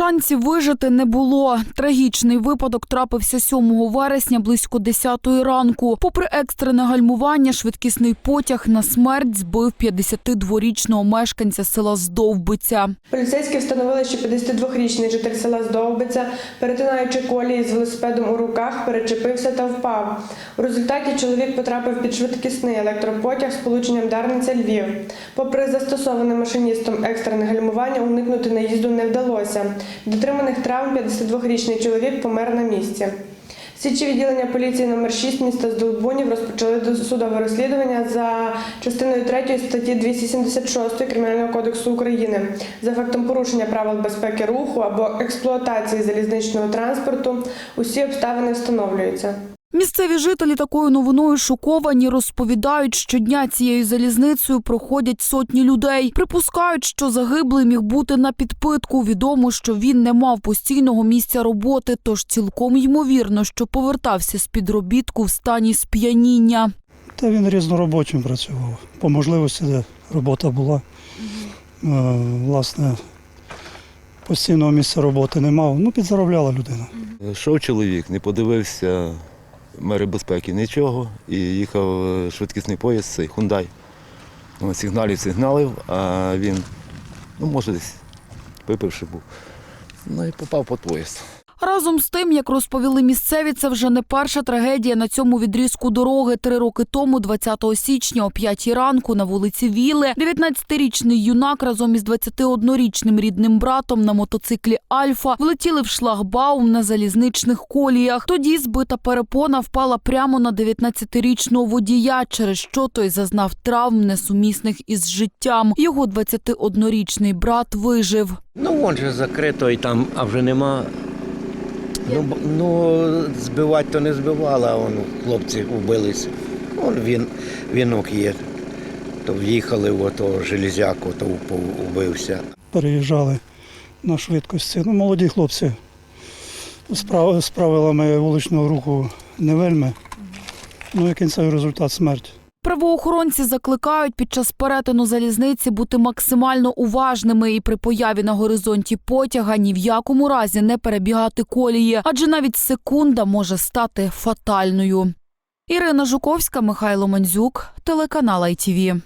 Шансів вижити не було. Трагічний випадок трапився 7 вересня близько 10 ранку. Попри екстрене гальмування, швидкісний потяг на смерть збив 52-річного мешканця села Здовбиця. Поліцейські встановили, що 52-річний житель села Здовбиця, перетинаючи колії з велосипедом у руках, перечепився та впав. У результаті чоловік потрапив під швидкісний електропотяг з полученням Дарниця Львів. Попри застосоване машиністом екстрене гальмування, уникнути наїзду не вдалося. Від отриманих травм 52-річний чоловік помер на місці. Слідчі відділення поліції номер 6 міста Здолбунів розпочали досудове розслідування за частиною 3 статті 276 Кримінального кодексу України за фактом порушення правил безпеки руху або експлуатації залізничного транспорту. Усі обставини встановлюються. Місцеві жителі такою новиною шоковані. Розповідають, щодня цією залізницею проходять сотні людей. Припускають, що загиблий міг бути на підпитку. Відомо, що він не мав постійного місця роботи, тож цілком ймовірно, що повертався з підробітку в стані сп'яніння. Та він різноробочим працював. По можливості, де робота була. Е, Власне, постійного місця роботи не мав. Ну, підзаробляла людина. Йшов чоловік, не подивився мери безпеки нічого і їхав е, швидкісний поїзд, цей Хундай. Ну, Сигналів сигналив, а він, ну може десь випивши був. Ну і попав під поїзд. Разом з тим, як розповіли місцеві, це вже не перша трагедія на цьому відрізку дороги. Три роки тому, 20 січня, о 5 ранку, на вулиці Віли, 19-річний юнак разом із 21-річним рідним братом на мотоциклі Альфа влетіли в шлагбаум на залізничних коліях. Тоді збита перепона впала прямо на 19-річного водія, через що той зазнав травм, несумісних із життям. Його 21-річний брат вижив. Ну, вон же закрито і там, а вже нема. Ну, ну збивати то не збивали, а хлопці вбились. Вон він, вінок є. То в'їхали в ото железяку, то вбився. Переїжджали на швидкості. Ну, молоді хлопці з, прав- з правилами вуличного руху не вельми. Ну і кінцевий результат смерть. Правоохоронці закликають під час перетину залізниці бути максимально уважними і при появі на горизонті потяга ні в якому разі не перебігати колії, адже навіть секунда може стати фатальною. Ірина Жуковська, Михайло Мандзюк, телеканал ITV.